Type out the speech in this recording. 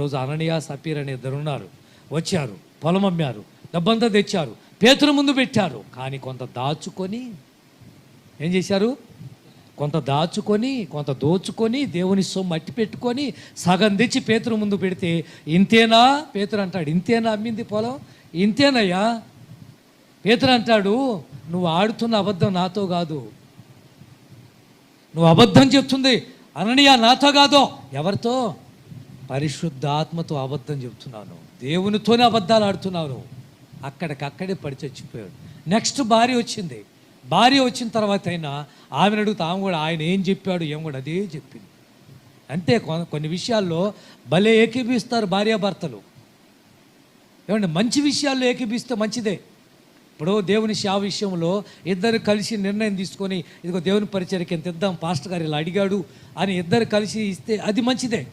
రోజు అననీయ సపీర్ అనే ఇద్దరు ఉన్నారు. వచ్చారు పొలం అమ్మారు డబ్బంతా తెచ్చారు పేతురు ముందు పెట్టారు. కానీ కొంత దాచుకొని ఏం చేశారు? కొంత దాచుకొని కొంత దోచుకొని దేవుని సొమ్ము అట్టి పెట్టుకొని సగం తెచ్చి పేతురు ముందు పెడితే ఇంతేనా? పేతురు అంటాడు. ఇంతేనా? అమ్మింది పొలం. ఇంతేనయ్యా. పేతురు అంటాడు నువ్వు ఆడుతున్న అబద్ధం నాతో కాదు. నువ్వు అబద్ధం చెప్తుంది. అననీయ నాతో కాదో. ఎవరితో? పరిశుద్ధాత్మతో అబద్ధం చెప్తున్నాను దేవునితోనే అబద్ధాలు ఆడుతున్నాను అక్కడికక్కడే పడి చచ్చిపోయాడు. నెక్స్ట్ భార్య వచ్చింది. భార్య వచ్చిన తర్వాత అయినా ఆమెను అడుగుతా ఆమె కూడా ఆయన ఏం చెప్పాడు ఏం కూడా అదే చెప్పింది. అంతే కొ- కొన్ని విషయాల్లో భలే ఏకీపిస్తారు భార్యాభర్తలు. ఏమంటే మంచి విషయాల్లో ఏకీపిస్తే మంచిదే. ఇప్పుడు దేవుని శా విషయంలో ఇద్దరు కలిసి నిర్ణయం తీసుకొని ఇదిగో దేవుని పరిచయకి ఎంత ఇద్దాం పాస్టర్ గారు ఇలా అడిగాడు అని ఇద్దరు కలిసి ఇస్తే అది మంచిదే.